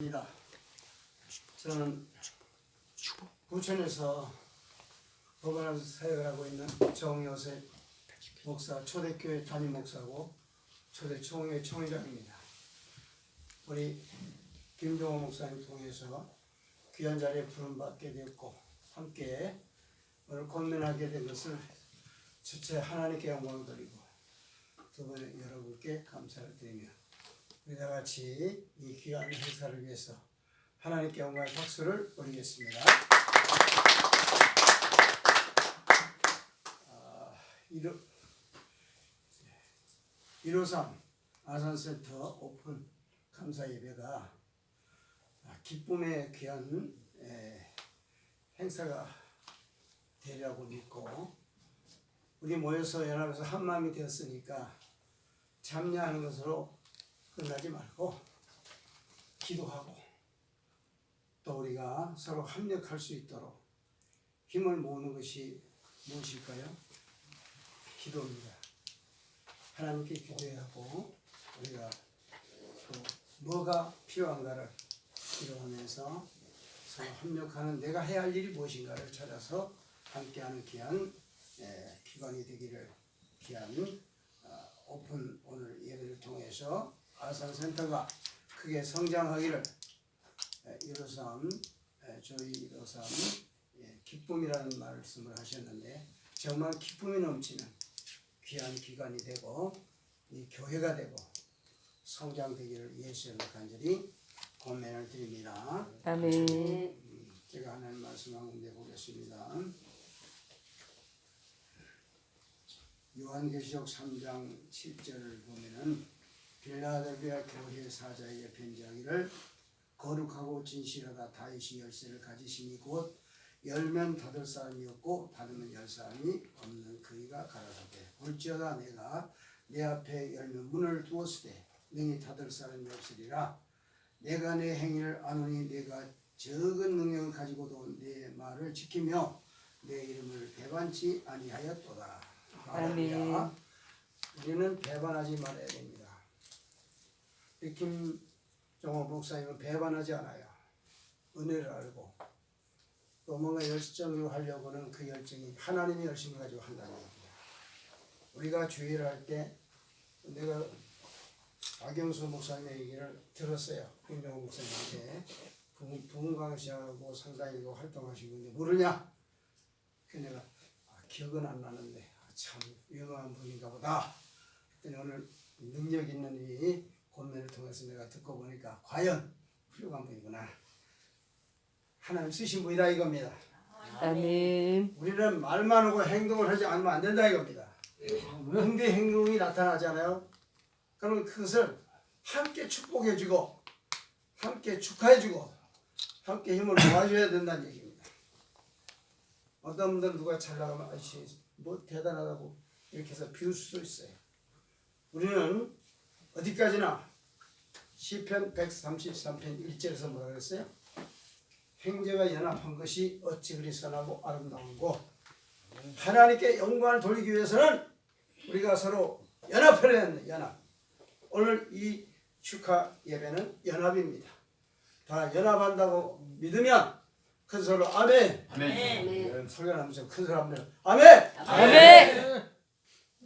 입니다. 저는 부천에서 법원에서 사역을 하고 있는 정요셉 목사 초대교회 담임 목사고 초대 총회 총회장입니다. 우리 김종호 목사님 통해서 귀한 자리에 부름받게 되었고 함께 오늘 권면하게 된 것을 첫째 하나님께 영광을 드리고 두 번째 여러분께 감사를 드리며 우리 다 같이 이 귀한 행사를 위해서 하나님께 영광의 박수를 올리겠습니다. 아, 153 아산센터 오픈 감사 예배가 아, 기쁨의 귀한 에, 행사가 되리라고 믿고 우리 모여서 연합해서 한 마음이 되었으니까 참여하는 것으로 끝나지 말고 기도하고 또 우리가 서로 합력할 수 있도록 힘을 모으는 것이 무엇일까요? 기도입니다. 하나님께 기도해야 하고 우리가 또 뭐가 필요한가를 기도하면서 서로 협력하는 내가 해야 할 일이 무엇인가를 찾아서 함께하는 귀한 예, 기관이 되기를 귀한 아, 오픈 오늘 예배를 통해서 아산센터가 크게 성장하기를 예, 이로삼 예, 저희 이로삼 예, 기쁨이라는 말씀을 하셨는데 정말 기쁨이 넘치는 귀한 기관이 되고 이 교회가 되고 성장되기를 예수님을 간절히 권면을 드립니다. 아멘. 음, 제가 하나님 말씀 한번 내보겠습니다. 요한계시록 3장 7절을 보면은 빌라델비아 교회 사자에게 편지하기를 거룩하고 진실하다 다윗이 열쇠를 가지시니 곧 열면 닫을 사람이 없고 닫으면 열 사람이 없는 그이가 가라사대 볼지어다 내가 내 앞에 열면 문을 두었으되 능히 닫을 사람이 없으리라 내가 내 행위를 아노니 내가 적은 능력을 가지고도 내 말을 지키며 내 이름을 배반치 아니하였도다. 할렐루야. 우리는 배반하지 말아야 됩니다. 김종호 목사님은 배반하지 않아요. 은혜를 알고 또 뭔가 열정으로 하려고는 그 열정이 하나님의 열심을 가지고 한다는 얘기야. 우리가 주의를 할 때 내가 박영수 목사님의 얘기를 들었어요. 김정호 목사님한테 부- 부흥강시하고 상당히 그 활동하시고 있는데 모르냐? 그 내가 아, 기억은 안 나는데 아, 참 유명한 분인가 보다. 그랬더니 오늘 능력 있는 이 권면을 통해서 내가 듣고 보니까 과연 훌륭한 분이구나. 하나님 쓰신 분이다 이겁니다. 아멘. 우리는 말만 하고 행동을 하지 않으면 안 된다 이겁니다. 응대 행동이 나타나잖아요. 그러면 그것을 함께 축복해주고 함께 축하해주고 함께 힘을 모아줘야 된다는 얘기입니다. 어떤 분들은 누가 잘 나가면 아이씨 뭐 대단하다고 이렇게 해서 비울 수도 있어요. 우리는 어디까지나 시편 133편 1절에서 뭐라 그랬어요? 형제가 연합한 것이 어찌 그리 선하고 아름다운고 하나님께 영광을 돌리기 위해서는 우리가 서로 연합해야 한다 연합. 오늘 이 축하 예배는 연합입니다. 다 연합한다고 믿으면 큰 소리로 아멘. 아멘. 설교하면서 큰 소리로 하면 아멘! 아멘.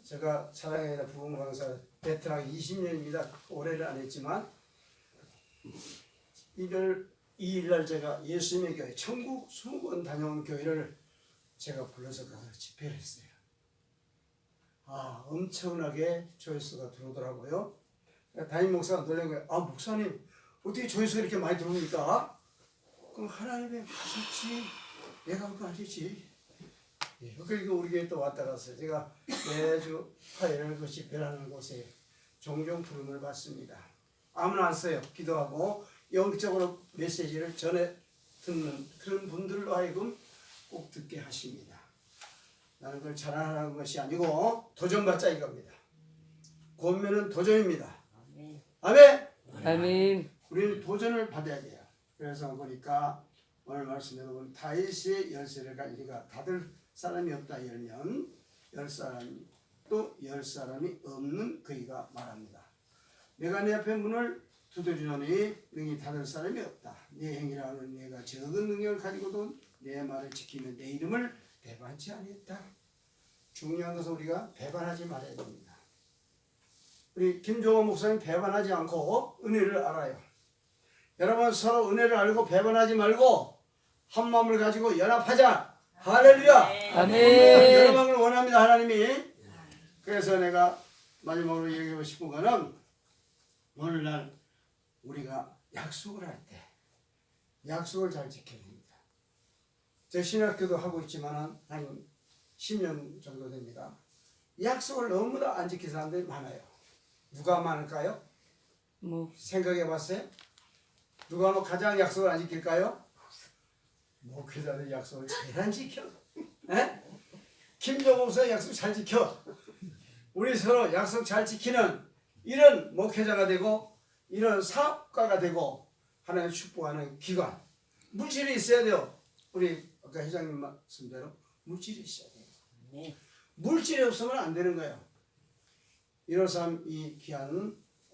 제가 사랑의 부흥 강사 베테랑 20년입니다. 올해는 안 했지만 1월 2일 날 제가 예수님의 교회 천국 20번 다녀온 교회를 제가 불러서 가서 집회를 했어요. 아 엄청나게 조회수가 들어오더라고요. 담임 목사가 놀란 거예요. 아 목사님 어떻게 조회수가 이렇게 많이 들어옵니까? 그럼 하나님의 하셨지 내가 그거 아니지. 예, 그리고 우리 교회 또 왔다 갔어요. 제가 매주 화요일 그 집회라는 곳에 종종 부름을 받습니다. 아무나 안 써요. 기도하고 영적으로 메시지를 전해 듣는 그런 분들로 하여금 꼭 듣게 하십니다. 나는 그걸 자랑하는 것이 아니고 도전받자 이겁니다. 권면은 도전입니다. 아멘. 아멘. 우리는 도전을 받아야 돼요. 그래서 보니까 오늘 보면 다윗의 열쇠를 갈 리가 다들 사람이 없다 열면 열 사람 또 열 사람이 없는 그이가 말합니다. 내가 내 앞에 문을 두드리노니 능히 다를 사람이 없다. 내 행위라는 내가 적은 능력을 가지고도 내 말을 지키면 내 이름을 배반치 아니했다. 중요한 것은 우리가 배반하지 말아야 됩니다. 우리 김종호 목사님 배반하지 않고 은혜를 알아요. 여러분 서로 은혜를 알고 배반하지 말고 한 마음을 가지고 연합하자. 할렐루야. 아멘. 연합을 원합니다 하나님이. 그래서 내가 마지막으로 얘기하고 싶은 거는 오늘날 우리가 약속을 할 때 약속을 잘 지켜야 됩니다. 제 신학교도 하고 있지만 한 10년 정도 됩니다. 약속을 너무나 안 지키는 사람들이 많아요. 누가 많을까요? 뭐 생각해 봤어요? 누가 뭐 가장 약속을 안 지킬까요? 목회자들 약속을 제일 안 지켜. 에? 김정호 목사 약속 잘 지켜. 우리 서로 약속 잘 지키는 이런 목회자가 되고 이런 사업가가 되고 하나님 축복하는 기관 물질이 있어야 돼요. 우리 아까 회장님 말씀대로 물질이 있어야 돼요. 물질이 없으면 안 되는 거예요. 153이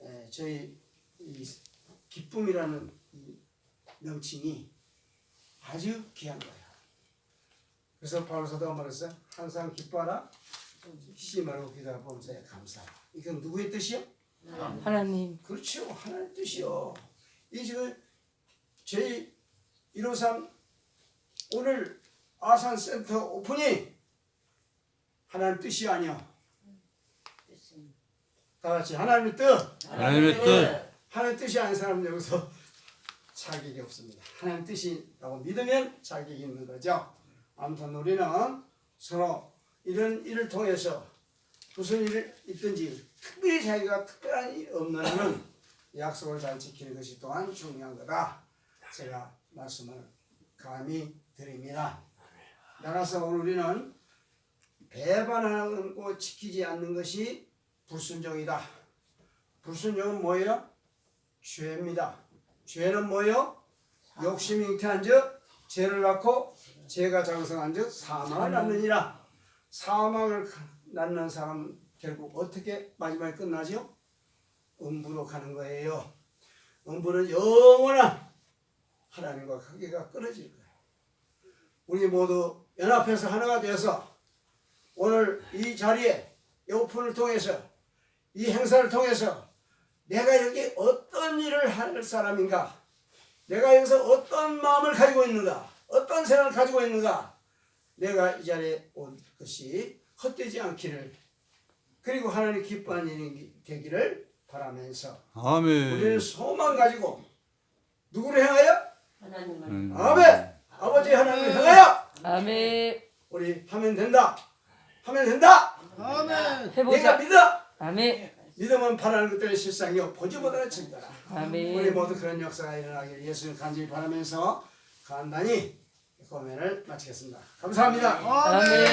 에, 저희 이 기쁨이라는 이 명칭이 아주 귀한 거예요. 그래서 바울 사도가 말했어요. 항상 기뻐하라. 쉬지 말고 기도하라 범사에 감사하라. 이건 누구의 뜻이요? 하나님 그렇죠. 하나님 뜻이요. 이 지금 저희 153 오늘 아산 센터 오프닝 하나님 뜻이 아니야. 다 같이 하나님의 뜻. 하나님의 뜻. 하나님 뜻이 아닌 사람은 여기서 자격이 없습니다. 하나님 뜻이라고 믿으면 자격이 있는 거죠. 아무튼 우리는 서로 이런 일을 통해서 무슨 일이 있든지 특별히 자기가 특별한 일이 없는 한은 약속을 잘 지키는 것이 또한 중요한 거다. 제가 말씀을 감히 드립니다. 나가서 오늘 우리는 배반하고 지키지 않는 것이 불순종이다. 불순종은 뭐예요? 죄입니다. 죄는 뭐요? 욕심이 잉태한 즉 죄를 낳고 죄가 장성한 즉 사망을 낳느니라. 사망을 낳는 사람 결국 어떻게 마지막에 끝나죠? 음부로 가는 거예요. 음부는 영원한 하나님과 관계가 끊어질 거예요. 우리 모두 연합해서 하나가 되어서 오늘 이 자리에 이 오픈을 통해서 이 행사를 통해서 내가 여기 어떤 일을 할 사람인가? 내가 여기서 어떤 마음을 가지고 있는가? 어떤 생각을 가지고 있는가? 내가 이 자리에 온 것이 헛되지 않기를 그리고 하나님 기뻐하는 일이 되기를 바라면서 우리는 아멘. 소망 가지고 누구를 향하여? 음. 아멘! 아버지 하나님을 향하여 아멘 우리 하면 된다. 하면 된다. 내가 해보자 믿어. 아멘 믿으면 바라는 것들의 실상이요 보지 못하는 증거라. 우리 모두 그런 역사가 일어나길 예수님 간절히 바라면서 간단히 고면을 마치겠습니다. 감사합니다. 아멘